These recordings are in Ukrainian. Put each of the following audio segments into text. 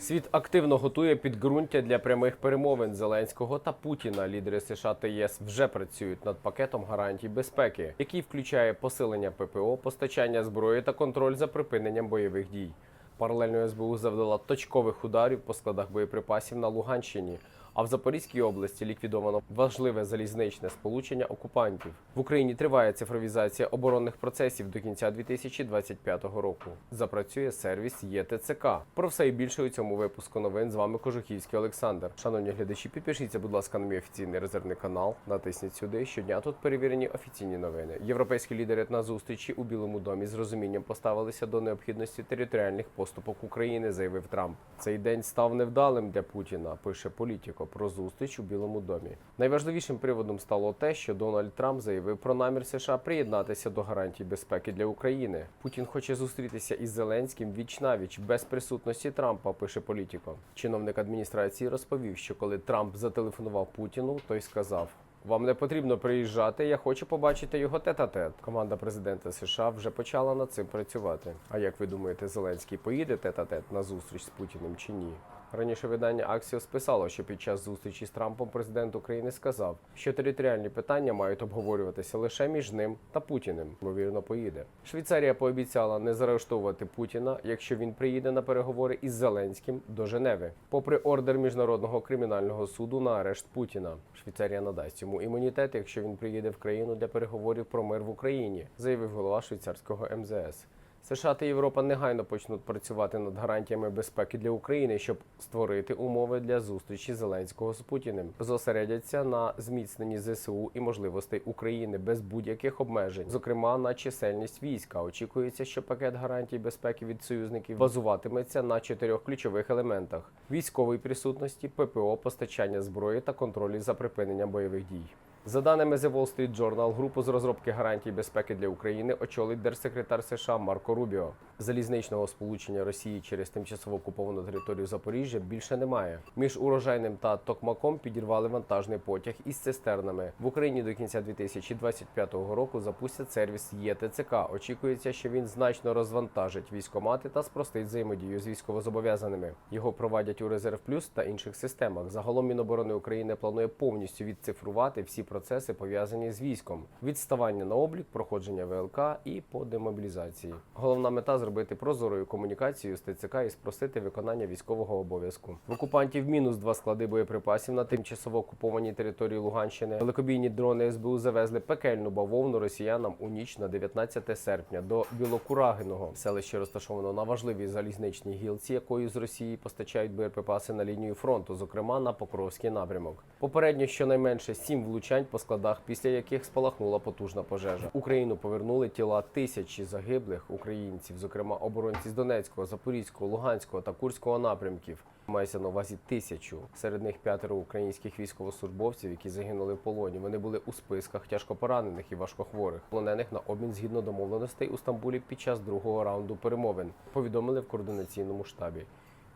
Світ активно готує підґрунтя для прямих перемовин Зеленського та Путіна. Лідери США та ЄС вже працюють над пакетом гарантій безпеки, який включає посилення ППО, постачання зброї та контроль за припиненням бойових дій. Паралельно СБУ завдала точкових ударів по складах боєприпасів на Луганщині. А в Запорізькій області ліквідовано важливе залізничне сполучення окупантів. В Україні триває цифровізація оборонних процесів до кінця 2025 року. Запрацює сервіс ЄТЦК. Про все і більше у цьому випуску новин з вами Кожухівський Олександр. Шановні глядачі, підпишіться, будь ласка, на мій офіційний резервний канал. Натисніть сюди. Щодня тут перевірені офіційні новини. Європейські лідери на зустрічі у Білому домі з розумінням поставилися до необхідності територіальних поступок України, заявив Трамп. Цей день став невдалим для Путіна. Пише політико про зустріч у Білому домі. Найважливішим приводом стало те, що Дональд Трамп заявив про намір США приєднатися до гарантій безпеки для України. Путін хоче зустрітися із Зеленським віч навіч без присутності Трампа. Пише політико. Чиновник адміністрації розповів, що коли Трамп зателефонував Путіну, той сказав. Вам не потрібно приїжджати. Я хочу побачити його тет-а-тет. Команда президента США вже почала над цим працювати. А як ви думаєте, Зеленський поїде тет-а-тет на зустріч з Путіним чи ні? Раніше видання Axios писало, що під час зустрічі з Трампом президент України сказав, що територіальні питання мають обговорюватися лише між ним та Путіним. Ймовірно, поїде. Швейцарія пообіцяла не заарештовувати Путіна, якщо він приїде на переговори із Зеленським до Женеви, попри ордер міжнародного кримінального суду на арешт Путіна. Швейцарія надасть йому імунітет, якщо він приїде в країну для переговорів про мир в Україні, заявив голова швейцарського МЗС. США та Європа негайно почнуть працювати над гарантіями безпеки для України, щоб створити умови для зустрічі Зеленського з Путіним. Зосередяться на зміцненні ЗСУ і можливостей України без будь-яких обмежень, зокрема на чисельність війська. Очікується, що пакет гарантій безпеки від союзників базуватиметься на чотирьох ключових елементах: військовій присутності, ППО, постачання зброї та контролі за припиненням бойових дій. За даними The Wall Street Journal, групу з розробки гарантій безпеки для України очолить держсекретар США Марко Рубіо. Залізничного сполучення Росії через тимчасово окуповану територію Запоріжжя більше немає. Між урожайним та Токмаком підірвали вантажний потяг із цистернами. В Україні до кінця 2025 року запустять сервіс ЄТЦК. Очікується, що він значно розвантажить військомати та спростить взаємодію з військовозобов'язаними. Його провадять у Резерв Плюс та інших системах. Загалом Міноборони України планує повністю відцифрувати всі процеси пов'язані з військом: відставання на облік, проходження ВЛК і по демобілізації. Головна мета зробити прозорою комунікацію з ТЦК і спростити виконання військового обов'язку. В окупантів мінус два склади боєприпасів на тимчасово окупованій території Луганщини. Далекобійні дрони СБУ завезли пекельну бавовну росіянам у ніч на 19 серпня до Білокурагиного. Селище розташовано на важливій залізничній гілці, якою з Росії постачають боєприпаси на лінію фронту, зокрема на Покровський напрямок. Попередньо щонайменше сім влучань по складах, після яких спалахнула потужна пожежа. Україну повернули тіла тисячі загиблих українців, зокрема оборонці з Донецького, Запорізького, Луганського та Курського напрямків. Мається на увазі тисячу. Серед них п'ятеро українських військовослужбовців, які загинули в полоні. Вони були у списках тяжкопоранених і важкохворих, полонених на обмін згідно домовленостей у Стамбулі під час другого раунду перемовин. Повідомили в координаційному штабі.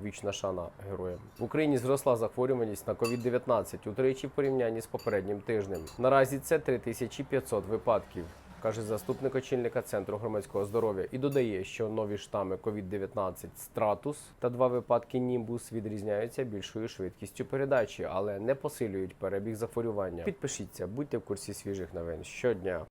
Вічна шана героям в Україні зросла захворюваність на COVID-19 утричі в порівнянні з попереднім тижнем. Наразі це 3500 випадків, каже заступник очільника центру громадського здоров'я, і додає, що нові штами COVID-19 Стратус та два випадки Німбус відрізняються більшою швидкістю передачі, але не посилюють перебіг захворювання. Підпишіться, будьте в курсі свіжих новин щодня.